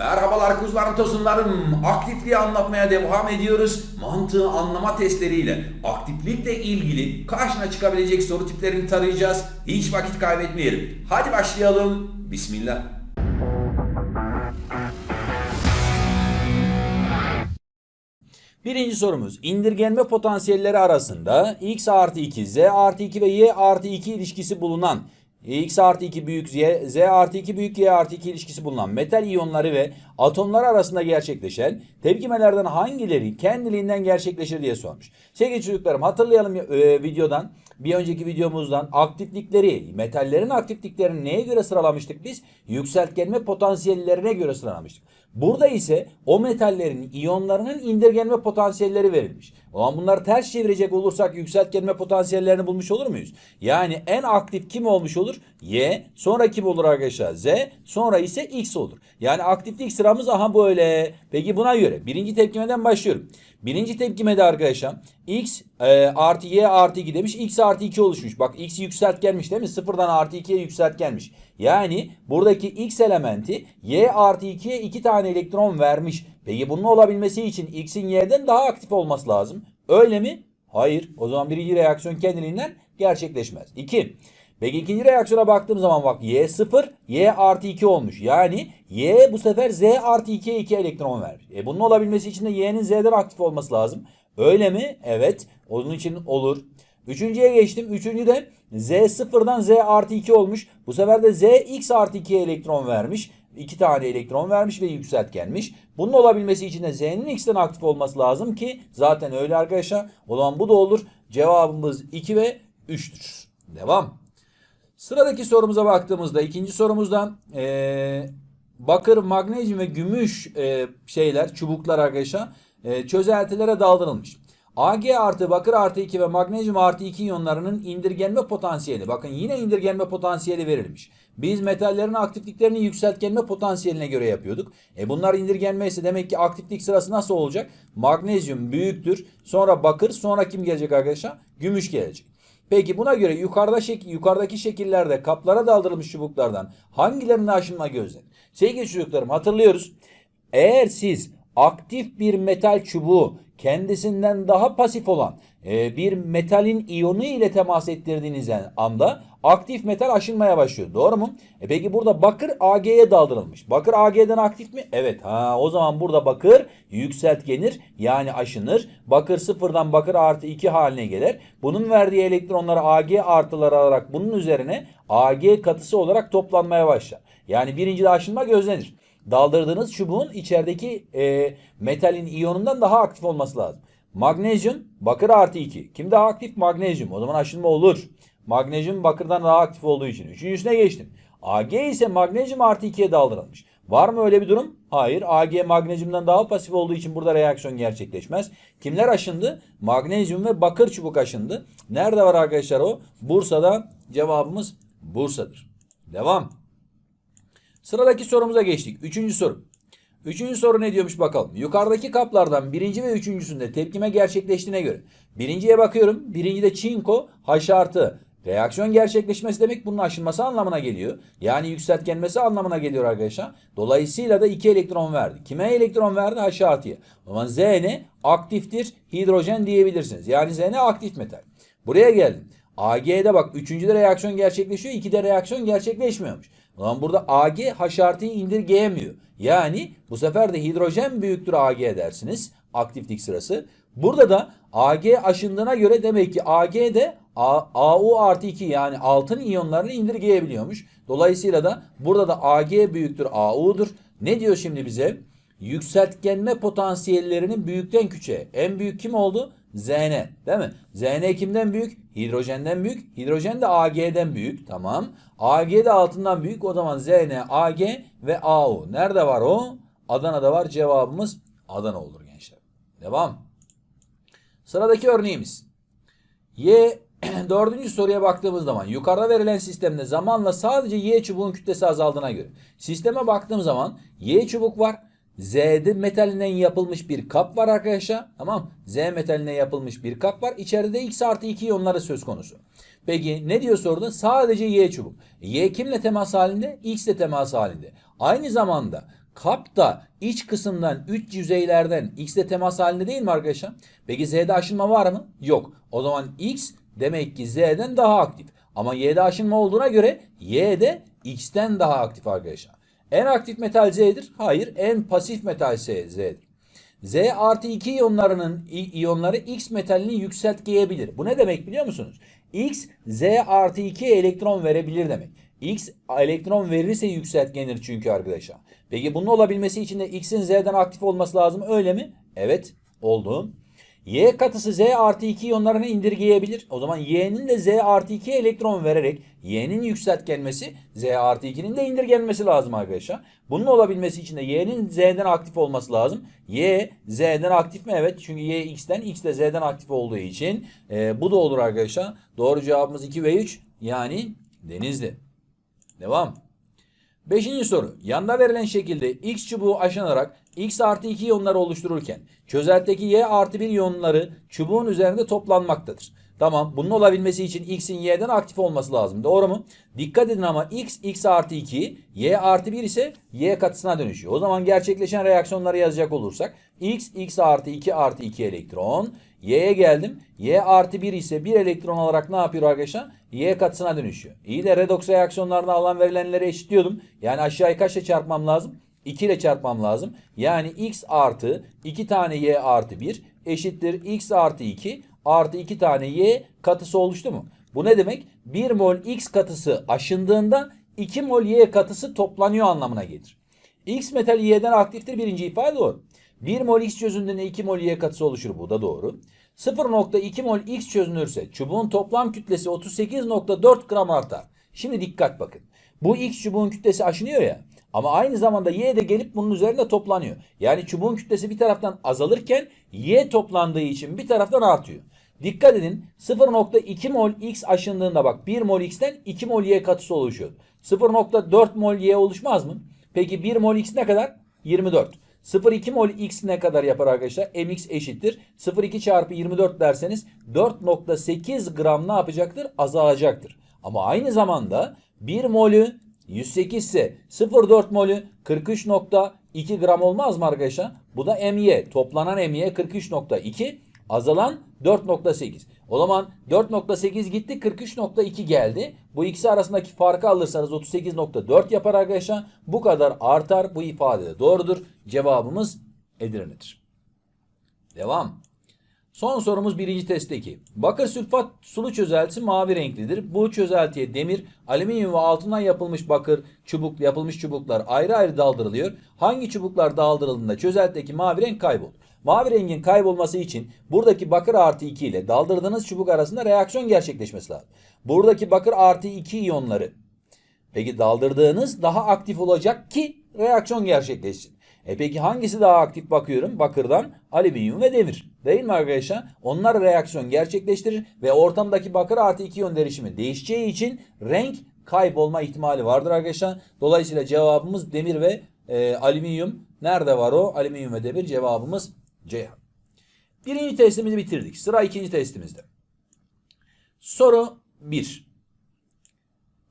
Merhabalar kuzularım tosunlarım. Aktifliği anlatmaya devam ediyoruz. Mantığı anlama testleriyle aktiflikle ilgili karşına çıkabilecek soru tiplerini tarayacağız. Hiç vakit kaybetmeyelim. Hadi başlayalım. Bismillah. Birinci sorumuz indirgenme potansiyelleri arasında x artı 2, z artı 2 ve y artı 2 ilişkisi bulunan x artı 2 büyük z, z artı 2 büyük y artı 2 ilişkisi bulunan metal iyonları ve atomlar arasında gerçekleşen tepkimelerden hangileri kendiliğinden gerçekleşir diye sormuş. Sevgili çocuklarım hatırlayalım e, videodan bir önceki videomuzdan aktiflikleri, metallerin aktifliklerini neye göre sıralamıştık biz? Yükseltgenme potansiyellerine göre sıralamıştık. Burada ise o metallerin iyonlarının indirgenme potansiyelleri verilmiş. O zaman bunları ters çevirecek olursak yükseltgenme potansiyellerini bulmuş olur muyuz? Yani en aktif kim olmuş olur? Y. Sonra kim olur arkadaşlar? Z. Sonra ise X olur. Yani aktiflik sıramız aha böyle. Peki buna göre birinci tepkimeden başlıyorum. Birinci tepkimede arkadaşlar x e, artı y artı 2 demiş. x artı 2 oluşmuş. Bak x yükseltgenmiş değil mi? Sıfırdan artı 2'ye yükseltgenmiş. Yani buradaki x elementi y artı 2'ye 2 tane elektron vermiş. Peki bunun olabilmesi için x'in y'den daha aktif olması lazım. Öyle mi? Hayır. O zaman birinci reaksiyon kendiliğinden gerçekleşmez. 2. Peki ikinci reaksiyona baktığım zaman bak y 0 y artı 2 olmuş. Yani y bu sefer z artı 2'ye 2 elektron vermiş. E bunun olabilmesi için de y'nin z'den aktif olması lazım. Öyle mi? Evet. Onun için olur. Üçüncüye geçtim. Üçüncü de z sıfırdan z artı 2 olmuş. Bu sefer de z x artı 2'ye elektron vermiş. 2 tane elektron vermiş ve yükseltgenmiş. Bunun olabilmesi için de z'nin x'ten aktif olması lazım ki zaten öyle arkadaşlar. O zaman bu da olur. Cevabımız 2 ve 3'tür. Devam. Sıradaki sorumuza baktığımızda ikinci sorumuzda eee, bakır, magnezyum ve gümüş eee, şeyler, çubuklar arkadaşlar eee, çözeltilere daldırılmış. Ag artı bakır artı 2 ve magnezyum artı 2 iyonlarının indirgenme potansiyeli. Bakın yine indirgenme potansiyeli verilmiş. Biz metallerin aktifliklerini yükseltgenme potansiyeline göre yapıyorduk. E bunlar indirgenme ise demek ki aktiflik sırası nasıl olacak? Magnezyum büyüktür. Sonra bakır. Sonra kim gelecek arkadaşlar? Gümüş gelecek. Peki buna göre yukarıda şek yukarıdaki şekillerde kaplara daldırılmış çubuklardan hangilerine aşınma gözlenir? Sevgili çocuklarım hatırlıyoruz. Eğer siz aktif bir metal çubuğu kendisinden daha pasif olan e, bir metalin iyonu ile temas ettirdiğiniz anda aktif metal aşınmaya başlıyor. Doğru mu? E peki burada bakır Ag'ye daldırılmış. Bakır Ag'den aktif mi? Evet. Ha o zaman burada bakır yükseltgenir yani aşınır. Bakır sıfırdan bakır artı 2 haline gelir. Bunun verdiği elektronları Ag artıları alarak bunun üzerine Ag katısı olarak toplanmaya başlar. Yani birinci de aşınma gözlenir. Daldırdığınız çubuğun içerideki e, metalin iyonundan daha aktif olması lazım. Magnezyum bakır artı 2. Kim daha aktif? Magnezyum. O zaman aşınma olur. Magnezyum bakırdan daha aktif olduğu için. Üçüncüsüne geçtim. Ag ise magnezyum artı 2'ye daldırılmış. Var mı öyle bir durum? Hayır. Ag magnezyumdan daha pasif olduğu için burada reaksiyon gerçekleşmez. Kimler aşındı? Magnezyum ve bakır çubuk aşındı. Nerede var arkadaşlar o? Bursa'da cevabımız Bursa'dır. Devam. Sıradaki sorumuza geçtik. Üçüncü soru. Üçüncü soru ne diyormuş bakalım. Yukarıdaki kaplardan birinci ve üçüncüsünde tepkime gerçekleştiğine göre. Birinciye bakıyorum. Birincide çinko H artı. Reaksiyon gerçekleşmesi demek bunun aşınması anlamına geliyor. Yani yükseltgenmesi anlamına geliyor arkadaşlar. Dolayısıyla da 2 elektron verdi. Kime elektron verdi? H artıya. O zaman Zn aktiftir. Hidrojen diyebilirsiniz. Yani Zn aktif metal. Buraya geldim. AG'de bak 3.de reaksiyon gerçekleşiyor. 2'de reaksiyon gerçekleşmiyormuş. O zaman burada Ag H artıyı indirgeyemiyor. Yani bu sefer de hidrojen büyüktür Ag dersiniz. Aktiflik sırası. Burada da Ag aşındığına göre demek ki Ag de AU artı 2 yani altın iyonlarını indirgeyebiliyormuş. Dolayısıyla da burada da Ag büyüktür AU'dur. Ne diyor şimdi bize? Yükseltgenme potansiyellerinin büyükten küçüğe. En büyük kim oldu? Zn değil mi? Zn kimden büyük? Hidrojenden büyük. Hidrojen de Ag'den büyük. Tamam. Ag de altından büyük. O zaman Zn, Ag ve Au. Nerede var o? Adana'da var. Cevabımız Adana olur gençler. Devam. Sıradaki örneğimiz. Y dördüncü soruya baktığımız zaman yukarıda verilen sistemde zamanla sadece Y çubuğun kütlesi azaldığına göre. Sisteme baktığım zaman Y çubuk var. Z'de metalinden yapılmış bir kap var arkadaşlar. Tamam. Z metalinden yapılmış bir kap var. İçeride de X artı 2 iyonları söz konusu. Peki ne diyor soruda? Sadece Y çubuk. Y kimle temas halinde? X ile temas halinde. Aynı zamanda Kap da iç kısımdan 3 yüzeylerden x ile temas halinde değil mi arkadaşlar? Peki z'de aşınma var mı? Yok. O zaman x demek ki z'den daha aktif. Ama y'de aşınma olduğuna göre y de x'ten daha aktif arkadaşlar. En aktif metal z'dir. Hayır. En pasif metal z'dir. Z artı 2 iyonlarının iyonları X metalini yükseltgeyebilir. Bu ne demek biliyor musunuz? X Z artı 2 elektron verebilir demek. X elektron verirse yükseltgenir çünkü arkadaşlar. Peki bunun olabilmesi için de X'in Z'den aktif olması lazım öyle mi? Evet oldu. Y katısı Z artı 2 iyonlarını indirgeyebilir. O zaman Y'nin de Z artı 2 elektron vererek Y'nin yükseltgenmesi Z artı 2'nin de indirgenmesi lazım arkadaşlar. Bunun olabilmesi için de Y'nin Z'den aktif olması lazım. Y Z'den aktif mi? Evet. Çünkü Y X'ten X de Z'den aktif olduğu için e, bu da olur arkadaşlar. Doğru cevabımız 2 ve 3 yani Denizli. Devam. Beşinci soru. Yanda verilen şekilde X çubuğu aşınarak X artı 2 iyonları oluştururken çözeltideki Y artı 1 iyonları çubuğun üzerinde toplanmaktadır. Tamam bunun olabilmesi için X'in Y'den aktif olması lazım. Doğru mu? Dikkat edin ama X, X artı 2, Y artı 1 ise Y katısına dönüşüyor. O zaman gerçekleşen reaksiyonları yazacak olursak X, X artı 2 artı 2 elektron. Y'ye geldim. Y artı 1 ise 1 elektron alarak ne yapıyor arkadaşlar? Y katısına dönüşüyor. İyi de redoks reaksiyonlarına alan verilenleri eşitliyordum. Yani aşağıya kaçla çarpmam lazım? 2 ile çarpmam lazım. Yani x artı 2 tane y artı 1 eşittir x artı 2 artı 2 tane y katısı oluştu mu? Bu ne demek? 1 mol x katısı aşındığında 2 mol y katısı toplanıyor anlamına gelir. X metali y'den aktiftir birinci ifade doğru. 1 mol x çözündüğünde 2 mol y katısı oluşur bu da doğru. 0.2 mol x çözünürse çubuğun toplam kütlesi 38.4 gram artar. Şimdi dikkat bakın. Bu x çubuğun kütlesi aşınıyor ya. Ama aynı zamanda y de gelip bunun üzerinde toplanıyor. Yani çubuğun kütlesi bir taraftan azalırken y toplandığı için bir taraftan artıyor. Dikkat edin 0.2 mol x aşındığında bak 1 mol x'ten 2 mol y katısı oluşuyor. 0.4 mol y oluşmaz mı? Peki 1 mol x ne kadar? 24. 0,2 mol x ne kadar yapar arkadaşlar? mx eşittir. 0,2 çarpı 24 derseniz 4.8 gram ne yapacaktır? Azalacaktır. Ama aynı zamanda 1 molü 108 ise 0,4 molü 43.2 gram olmaz mı arkadaşlar? Bu da my. Toplanan my 43.2 azalan 4.8. O zaman 4.8 gitti 43.2 geldi. Bu ikisi arasındaki farkı alırsanız 38.4 yapar arkadaşlar. Bu kadar artar bu ifade de doğrudur. Cevabımız Edirne'dir. Devam. Son sorumuz birinci testteki. Bakır sülfat sulu çözeltisi mavi renklidir. Bu çözeltiye demir, alüminyum ve altından yapılmış bakır çubuk yapılmış çubuklar ayrı ayrı daldırılıyor. Hangi çubuklar daldırıldığında çözeltideki mavi renk kaybolur? Mavi rengin kaybolması için buradaki bakır artı 2 ile daldırdığınız çubuk arasında reaksiyon gerçekleşmesi lazım. Buradaki bakır artı 2 iyonları Peki daldırdığınız daha aktif olacak ki reaksiyon gerçekleşsin. E peki hangisi daha aktif bakıyorum? Bakırdan alüminyum ve demir. Değil mi arkadaşlar? Onlar reaksiyon gerçekleştirir ve ortamdaki bakır artı 2 iyon derişimi değişeceği için renk kaybolma ihtimali vardır arkadaşlar. Dolayısıyla cevabımız demir ve e, alüminyum. Nerede var o? Alüminyum ve demir cevabımız Ceyhan. Birinci testimizi bitirdik. Sıra ikinci testimizde. Soru 1.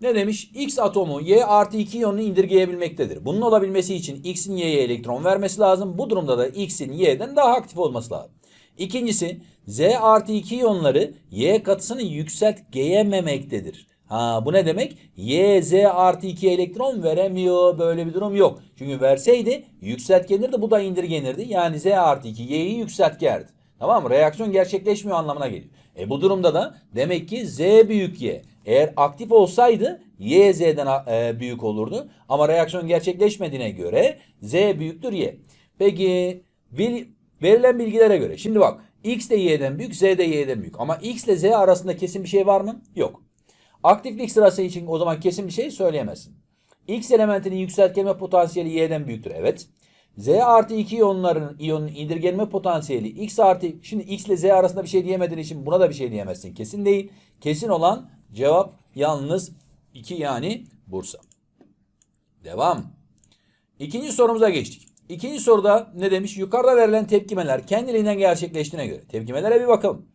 Ne demiş? X atomu Y artı 2 iyonunu indirgeyebilmektedir. Bunun olabilmesi için X'in Y'ye elektron vermesi lazım. Bu durumda da X'in Y'den daha aktif olması lazım. İkincisi Z artı 2 iyonları Y katısını yükseltgeyememektedir. Ha bu ne demek? Y Z artı 2 elektron veremiyor. Böyle bir durum yok. Çünkü verseydi yükseltgenirdi bu da indirgenirdi. Yani Z artı 2 Y'yi yükseltgerdi. Tamam mı? Reaksiyon gerçekleşmiyor anlamına geliyor. E bu durumda da demek ki Z büyük Y. Eğer aktif olsaydı Y Z'den e, büyük olurdu. Ama reaksiyon gerçekleşmediğine göre Z büyüktür Y. Peki bil- verilen bilgilere göre. Şimdi bak X de Y'den büyük Z de Y'den büyük. Ama X ile Z arasında kesin bir şey var mı? Yok. Aktiflik sırası için o zaman kesin bir şey söyleyemezsin. X elementinin yükseltgelme potansiyeli Y'den büyüktür. Evet. Z artı 2 iyonların iyonun indirgenme potansiyeli X artı şimdi X ile Z arasında bir şey diyemediğin için buna da bir şey diyemezsin. Kesin değil. Kesin olan cevap yalnız 2 yani Bursa. Devam. İkinci sorumuza geçtik. İkinci soruda ne demiş? Yukarıda verilen tepkimeler kendiliğinden gerçekleştiğine göre. Tepkimelere bir bakalım.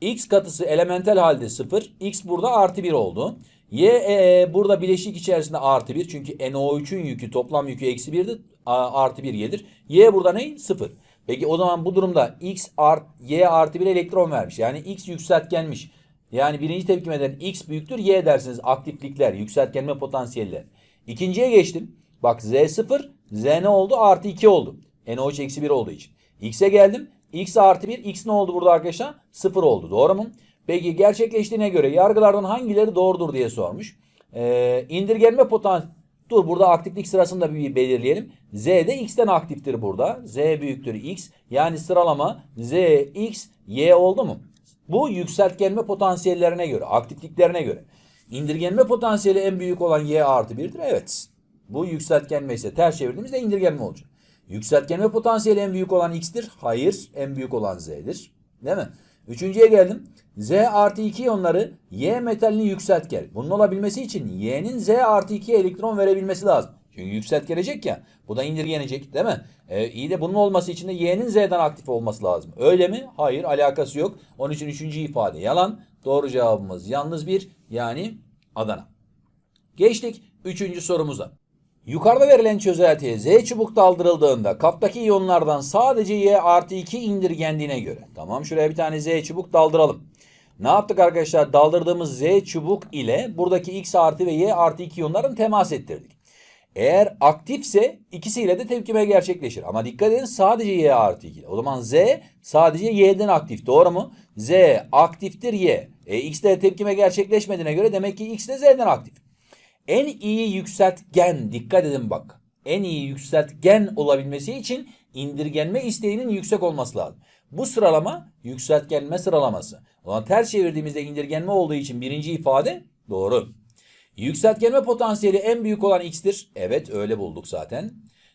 X katısı elementel halde 0. X burada artı 1 oldu. Y e, burada bileşik içerisinde artı 1. Çünkü NO3'ün yükü toplam yükü eksi 1'di. Artı 1 y'dir. Y burada ne? 0. Peki o zaman bu durumda x art, y artı 1 elektron vermiş. Yani x yükseltgenmiş. Yani birinci tepkimeden x büyüktür y dersiniz aktiflikler, yükseltgenme potansiyeller. İkinciye geçtim. Bak z 0, z ne oldu? Artı 2 oldu. NOH eksi 1 olduğu için. X'e geldim. X artı 1, x ne oldu burada arkadaşlar? 0 oldu. Doğru mu? Peki gerçekleştiğine göre yargılardan hangileri doğrudur diye sormuş. Ee, indirgenme potansiyeli Dur burada aktiflik sırasını da bir belirleyelim. Z de x'ten aktiftir burada. Z büyüktür x. Yani sıralama z, x, y oldu mu? Bu yükseltgenme potansiyellerine göre, aktifliklerine göre. İndirgenme potansiyeli en büyük olan y artı 1'dir. Evet. Bu yükseltgenme ise ters çevirdiğimizde indirgenme olacak. Yükseltgenme potansiyeli en büyük olan x'tir. Hayır. En büyük olan z'dir. Değil mi? Üçüncüye geldim. Z artı 2 iyonları Y metalini yükseltgen. Bunun olabilmesi için Y'nin Z artı 2'ye elektron verebilmesi lazım. Çünkü yükselt gelecek ya. Bu da indirgenecek değil mi? Ee, iyi de bunun olması için de Y'nin Z'den aktif olması lazım. Öyle mi? Hayır alakası yok. Onun için üçüncü ifade yalan. Doğru cevabımız yalnız bir yani Adana. Geçtik üçüncü sorumuza. Yukarıda verilen çözeltiye Z çubuk daldırıldığında kaptaki iyonlardan sadece Y artı 2 indirgendiğine göre. Tamam şuraya bir tane Z çubuk daldıralım. Ne yaptık arkadaşlar? Daldırdığımız Z çubuk ile buradaki X artı ve Y artı 2 iyonların temas ettirdik. Eğer aktifse ikisiyle de tepkime gerçekleşir. Ama dikkat edin sadece Y artı 2. O zaman Z sadece Y'den aktif. Doğru mu? Z aktiftir Y. E, X de tepkime gerçekleşmediğine göre demek ki X de Z'den aktif. En iyi yükseltgen dikkat edin bak. En iyi yükseltgen olabilmesi için indirgenme isteğinin yüksek olması lazım. Bu sıralama yükseltgenme sıralaması. Zaman ters çevirdiğimizde indirgenme olduğu için birinci ifade doğru. Yükseltgenme potansiyeli en büyük olan x'tir. Evet öyle bulduk zaten.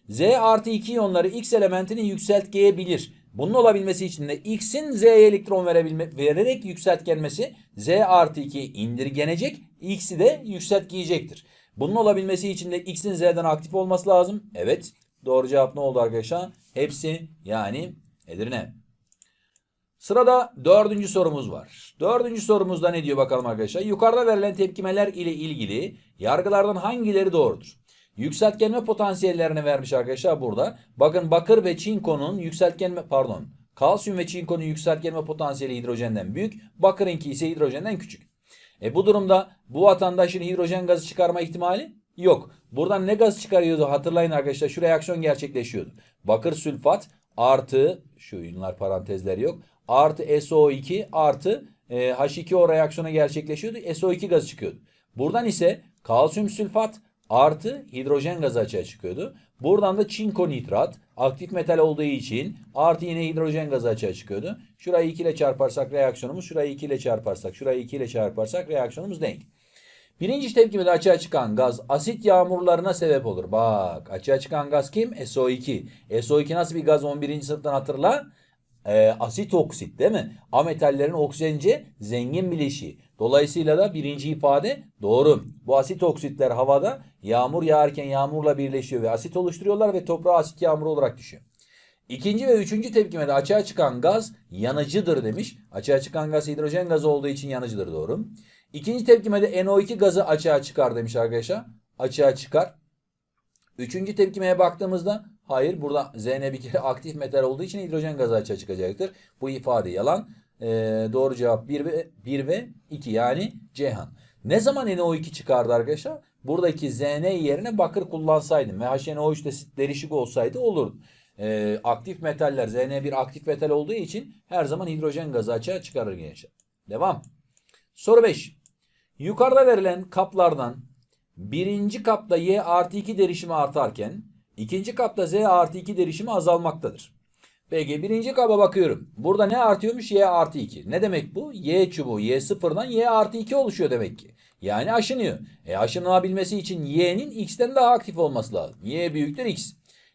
Z artı 2 iyonları x elementini yükseltgeyebilir. Bunun olabilmesi için de x'in z'ye elektron verebilme, vererek yükseltgenmesi z artı 2 indirgenecek. x'i de yükseltgeyecektir. Bunun olabilmesi için de x'in z'den aktif olması lazım. Evet. Doğru cevap ne oldu arkadaşlar? Hepsi yani Edirne. Sırada dördüncü sorumuz var. Dördüncü sorumuzda ne diyor bakalım arkadaşlar? Yukarıda verilen tepkimeler ile ilgili yargılardan hangileri doğrudur? Yükseltgenme potansiyellerini vermiş arkadaşlar burada. Bakın bakır ve çinkonun yükseltgenme pardon kalsiyum ve çinkonun yükseltgenme potansiyeli hidrojenden büyük. Bakırınki ise hidrojenden küçük. E bu durumda bu vatandaşın hidrojen gazı çıkarma ihtimali yok. Buradan ne gaz çıkarıyordu hatırlayın arkadaşlar şu reaksiyon gerçekleşiyordu. Bakır sülfat artı şu ünler parantezler yok. Artı SO2 artı e, H2O reaksiyonu gerçekleşiyordu. SO2 gazı çıkıyordu. Buradan ise kalsiyum sülfat artı hidrojen gazı açığa çıkıyordu. Buradan da çinko nitrat aktif metal olduğu için artı yine hidrojen gazı açığa çıkıyordu. Şurayı 2 ile çarparsak reaksiyonumuz, şurayı 2 ile çarparsak, şurayı 2 ile çarparsak reaksiyonumuz denk. Birinci tepkimede açığa çıkan gaz asit yağmurlarına sebep olur. Bak açığa çıkan gaz kim? SO2. SO2 nasıl bir gaz 11. sınıftan hatırla? Ee, asit oksit değil mi? Ametallerin oksijence zengin bileşiği. Dolayısıyla da birinci ifade doğru. Bu asit oksitler havada yağmur yağarken yağmurla birleşiyor ve asit oluşturuyorlar ve toprağa asit yağmuru olarak düşüyor. İkinci ve üçüncü tepkimede açığa çıkan gaz yanıcıdır demiş. Açığa çıkan gaz hidrojen gazı olduğu için yanıcıdır doğru. İkinci tepkimede NO2 gazı açığa çıkar demiş arkadaşlar. Açığa çıkar. Üçüncü tepkimeye baktığımızda hayır burada Zn bir kere aktif metal olduğu için hidrojen gazı açığa çıkacaktır. Bu ifade yalan. Ee, doğru cevap 1 ve 1 ve 2 yani Ceyhan. Ne zaman NO2 çıkardı arkadaşlar? Buradaki Zn yerine bakır kullansaydım ve HNO3 de derişik olsaydı olurdu. Ee, aktif metaller Zn bir aktif metal olduğu için her zaman hidrojen gazı açığa çıkarır gençler. Devam. Soru 5. Yukarıda verilen kaplardan birinci kapta Y artı 2 derişimi artarken ikinci kapta Z artı 2 derişimi azalmaktadır. Peki birinci kaba bakıyorum. Burada ne artıyormuş? Y artı 2. Ne demek bu? Y çubuğu Y sıfırdan Y artı 2 oluşuyor demek ki. Yani aşınıyor. E aşınabilmesi için Y'nin X'ten daha aktif olması lazım. Y büyüktür X.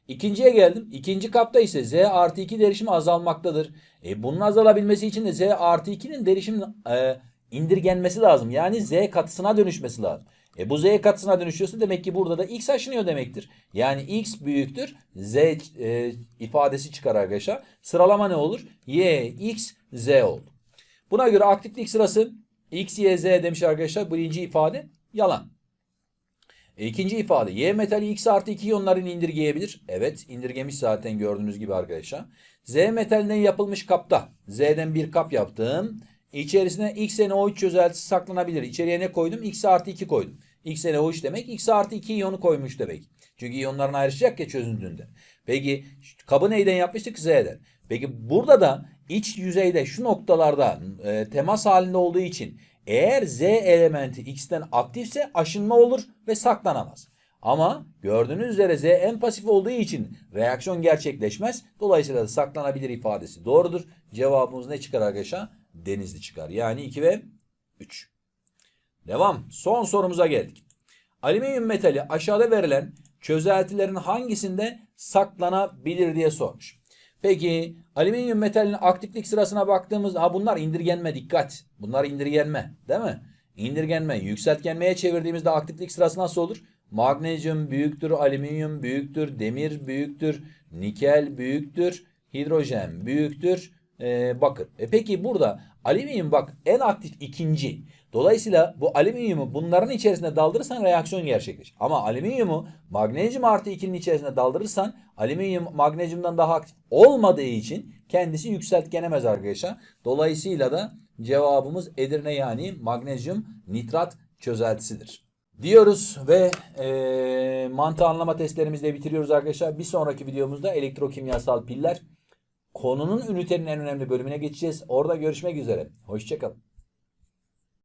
İkinciye geldim. İkinci kapta ise Z artı 2 derişimi azalmaktadır. E bunun azalabilmesi için de Z artı 2'nin derişimin e, indirgenmesi lazım. Yani Z katısına dönüşmesi lazım. E bu Z katısına dönüşüyorsa demek ki burada da X aşınıyor demektir. Yani X büyüktür. Z e, ifadesi çıkar arkadaşlar. Sıralama ne olur? Y, X, Z oldu. Buna göre aktiflik sırası X, Y, Z demiş arkadaşlar. Birinci ifade yalan. İkinci ifade Y metali X artı 2 iyonlarını indirgeyebilir. Evet indirgemiş zaten gördüğünüz gibi arkadaşlar. Z metalinden yapılmış kapta. Z'den bir kap yaptım. İçerisine XNO3 çözeltisi saklanabilir. İçeriye ne koydum? X artı 2 koydum. XNO3 demek X artı 2 iyonu koymuş demek. Çünkü iyonların ayrışacak ya çözündüğünde. Peki kabı neyden yapmıştık? Z'den. Peki burada da iç yüzeyde şu noktalarda e, temas halinde olduğu için eğer Z elementi X'ten aktifse aşınma olur ve saklanamaz. Ama gördüğünüz üzere Z en pasif olduğu için reaksiyon gerçekleşmez. Dolayısıyla da saklanabilir ifadesi doğrudur. Cevabımız ne çıkar arkadaşlar? Denizli çıkar. Yani 2 ve 3. Devam. Son sorumuza geldik. Alüminyum metali aşağıda verilen çözeltilerin hangisinde saklanabilir diye sormuş. Peki alüminyum metalinin aktiflik sırasına baktığımızda ha bunlar indirgenme dikkat. Bunlar indirgenme değil mi? İndirgenme yükseltgenmeye çevirdiğimizde aktiflik sırası nasıl olur? Magnezyum büyüktür, alüminyum büyüktür, demir büyüktür, nikel büyüktür, hidrojen büyüktür, e, bakır. E peki burada alüminyum bak en aktif ikinci. Dolayısıyla bu alüminyumu bunların içerisine daldırırsan reaksiyon gerçekleşir. Ama alüminyumu magnezyum artı 2'nin içerisine daldırırsan alüminyum magnezyumdan daha aktif olmadığı için kendisi yükseltgenemez arkadaşlar. Dolayısıyla da cevabımız Edirne yani magnezyum nitrat çözeltisidir. Diyoruz ve eee mantı anlama testlerimizle bitiriyoruz arkadaşlar. Bir sonraki videomuzda elektrokimyasal piller konunun ünitenin en önemli bölümüne geçeceğiz. Orada görüşmek üzere. Hoşçakalın.